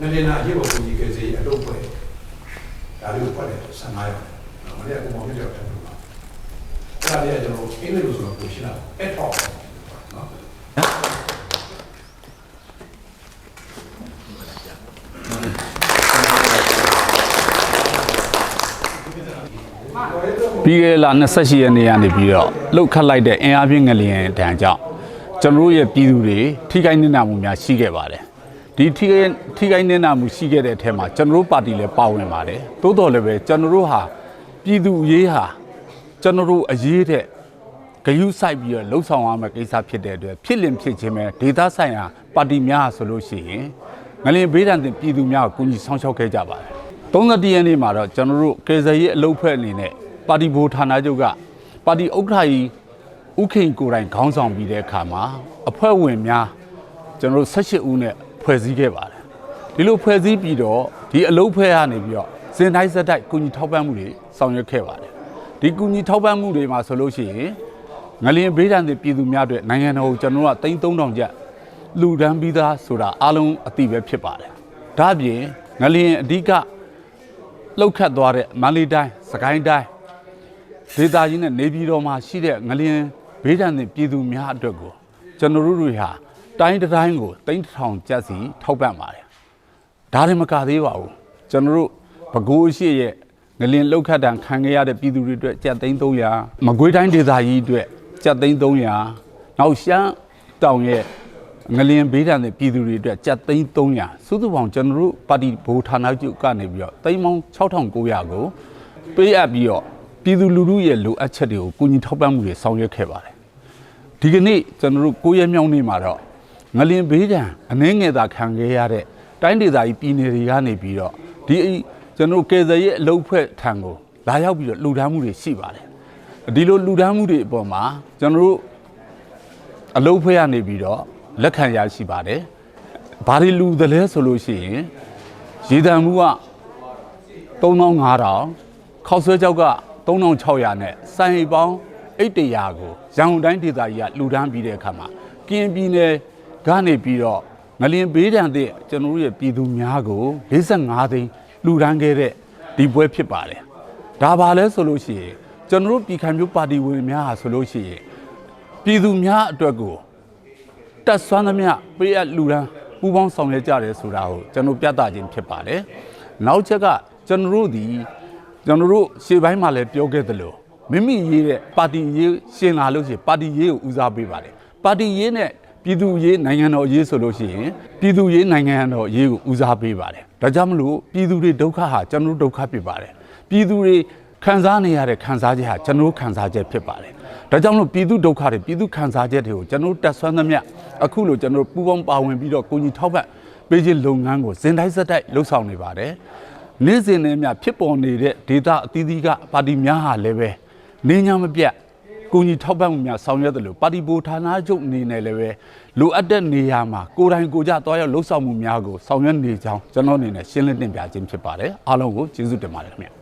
ငလင်နာရေပေါ်ကိုကြီးကယ်စီအတုပ်ဖွဲ့ဒါလေးကိုဖွဲ့တယ်15ရောက်မနေ့ကကိုမောင်မြတ်ရောက်တယ်လို့ပါအဲ့ဒါလေးကကျွန်တော်အင်္ဂလိပ်လိုဆိုတော့ကိုရှင်းတာ at top နော်ပြီးခဲ့တဲ့လ28ရက်နေ့ကနေပြီးတော့လှုပ်ခတ်လိုက်တဲ့အင်အားပြင်းငလျင်တန်းကြောင့်ကျွန်တော်တို့ရဲ့ပြည်သူတွေထိခိုက်နစ်နာမှုများရှိခဲ့ပါတယ် ဒီထိခိုက်ထိခိုက်နစ်နာမှုရှိခဲ့တဲ့အထက်မှာကျွန်တော်တို့ပါတီလည်းပါဝင်ပါတယ်သို့တော်လည်းပဲကျွန်တော်တို့ဟာပြည်သူအရေးဟာကျွန်တော်တို့အရေးတဲ့ဂယုစိုက်ပြီးတော့လှုပ်ဆောင်ရမယ့်ကိစ္စဖြစ်တဲ့အတွက်ဖြစ်လင်ဖြစ်ခြင်းပဲဒေသဆိုင်ရာပါတီများဆိုလို့ရှိရင်ငလျင်ဘေးဒဏ်တင်ပြည်သူများကိုကူညီဆောင်ရှောက်ခဲ့ကြပါတယ်31ရက်နေ့မှာတော့ကျွန်တော်တို့ကေဇရေးအလုပ်ဖွဲ့အနေနဲ့ပါတီဘိုဌာနချုပ်ကပါတီဥက္ကဋ္ဌကြီးဥခိန်ကိုယ်တိုင်ခေါင်းဆောင်ပြီးတဲ့အခါမှာအဖွဲ့ဝင်များကျွန်တော်တို့18ဦးနဲ့ ဖွဲ့စည်းခဲ့ပါတယ်ဒီလိုဖွဲ့စည်းပြီးတော့ဒီအလုပ်ဖွဲ့ရနေပြီးတော့စင်တိုင်းစက်တိုက်ကူညီထောက်ပံ့မှုတွေဆောင်ရွက်ခဲ့ပါတယ်ဒီကူညီထောက်ပံ့မှုတွေမှာဆိုလို့ရှိရင်ငလျင်ဘေးဒဏ်တွေပြည်သူများအတွက်နိုင်ငံတော်ကိုကျွန်တော်တို့က3300ကျပ်လူဒန်းပြီးသားဆိုတာအားလုံးအသိပဲဖြစ်ပါတယ်ဒါအပြင်ငလျင်အဓိကလှုပ်ခတ်သွားတဲ့မန္တလေးတိုင်းစကိုင်းတိုင်းဒေသကြီးနဲ့နေပြည်တော်မှာရှိတဲ့ငလျင်ဘေးဒဏ်တွေပြည်သူများအတွက်ကိုကျွန်တော်တို့တွေဟာ တိုင်းတစ်တိုင်းကို3000ကျပ်စီထောက်ပံ့ပါတယ်ဒါတွေမကသေးပါဘူးကျွန်တော်တို့ပဲခူးအရှိရဲ့ငလင်လောက်ခတ်တံခံခဲ့ရတဲ့ပြည်သူတွေအတွက်ကျပ်သိန်း300မကွေးတိုင်းဒေသကြီးအတွက်ကျပ်သိန်း300နောက်ရှမ်းတောင်ရဲ့ငလင်ဘေးဒဏ်တဲ့ပြည်သူတွေအတွက်ကျပ်သိန်း300စုစုပေါင်းကျွန်တော်တို့ပါတီဘိုဌာနချုပ်ကနေပြီးတော့သိန်းပေါင်း6900ကိုပေးအပ်ပြီးတော့ပြည်သူလူထုရဲ့လိုအပ်ချက်တွေကိုကူညီထောက်ပံ့မှုတွေဆောင်ရွက်ခဲ့ပါတယ်ဒီကနေ့ကျွန်တော်တို့ကိုရဲမြောင်းနေမှာတော့ ငလင်ဘေးဒဏ်အနှင်းငယ်သာခံခဲ့ရတဲ့တိုင်းဒေသကြီးပြည်နယ်တွေကနေပြီးတော့ဒီကျွန်တော်တို့ကေဇယ်ရဲ့အလုပ်ဖွဲ့ထံကိုလာရောက်ပြီးတော့လှူဒန်းမှုတွေရှိပါတယ်ဒီလိုလှူဒန်းမှုတွေအပေါ်မှာကျွန်တော်တို့အလုပ်ဖွဲ့ရနေပြီးတော့လက်ခံရရှိပါတယ်ဘာတွေလှူသလဲဆိုလို့ရှိရင်ရေတံမှုက3500ခောက်ဆွဲကြောက်က3600နဲ့စိုင်ပေါင်း800ကိုရန်ကုန်တိုင်းဒေသကြီးကလှူဒန်းပြီးတဲ့အခါမှာကရင်ပြည်နယ် ကနေပြီးတော့ငလင်ဘေးဒဏ်တဲ့ကျွန်တော်တို့ရဲ့ပြည်သူများကို45သိန်းလှူဒန်းခဲ့တဲ့ဒီပွဲဖြစ်ပါတယ်ဒါပါလဲဆိုလို့ရှိရင်ကျွန်တော်တို့ပြည်ခိုင်မျိုးပါတီဝင်များဟာဆိုလို့ရှိရင်ပြည်သူများအတွက်ကိုတက်ဆွမ်းသမျှပေးအပ်လူရန်ပူပေါင်းဆောင်ရွက်ကြတယ်ဆိုတာကိုကျွန်တော်ပြသခြင်းဖြစ်ပါတယ်။နောက်ချက်ကကျွန်တော်တို့ဒီကျွန်တော်တို့ရှေ့ပိုင်းမှာလည်းပြောခဲ့သလိုမိမိရေးတဲ့ပါတီရေးရှင်လာလို့ရှိရင်ပါတီရေးကိုဦးစားပေးပါတယ်။ပါတီရေးနဲ့ ပြည်သူရေးနိုင်ငံတော်ရေးဆိုလို့ရှိရင်ပြည်သူရေးနိုင်ငံတော်ရေးကိုဦးစားပေးပါတယ်။ဒါကြောင့်မလို့ပြည်သူတွေဒုက္ခဟာကျွန်တော်တို့ဒုက္ခဖြစ်ပါတယ်။ပြည်သူတွေခံစားနေရတဲ့ခံစားချက်ဟာကျွန်တော်တို့ခံစားချက်ဖြစ်ပါတယ်။ဒါကြောင့်မလို့ပြည်သူဒုက္ခတွေပြည်သူခံစားချက်တွေကိုကျွန်တော်တို့တက်ဆွမ်းသမျှအခုလိုကျွန်တော်တို့ပူးပေါင်းပါဝင်ပြီးတော့ကိုကြီးထောက်ပံ့ပေးခြင်းလုပ်ငန်းကိုစဉ်တိုင်းစက်တိုက်လှုပ်ဆောင်နေပါတယ်။နေ့စဉ်နဲ့မြဖြစ်ပေါ်နေတဲ့ဒေတာအသီးသီးကပါတီများဟာလည်းပဲနေညာမပြတ် ကိုကြီးထောက်ပံ့မှုများဆောင်ရွက်တယ်လို့ပါတီဘိုဌာနချုပ်အနေနဲ့လည်းပဲလိုအပ်တဲ့နေရာမှာကိုယ်တိုင်ကိုယ်ကြသွားရောက်လှုပ်ဆောင်မှုများကိုဆောင်ရွက်နေကြောင်းကျွန်တော်အနေနဲ့ရှင်းလင်းတင်ပြခြင်းဖြစ်ပါတယ်အားလုံးကိုကျေးဇူးတင်ပါတယ်ခင်ဗျာ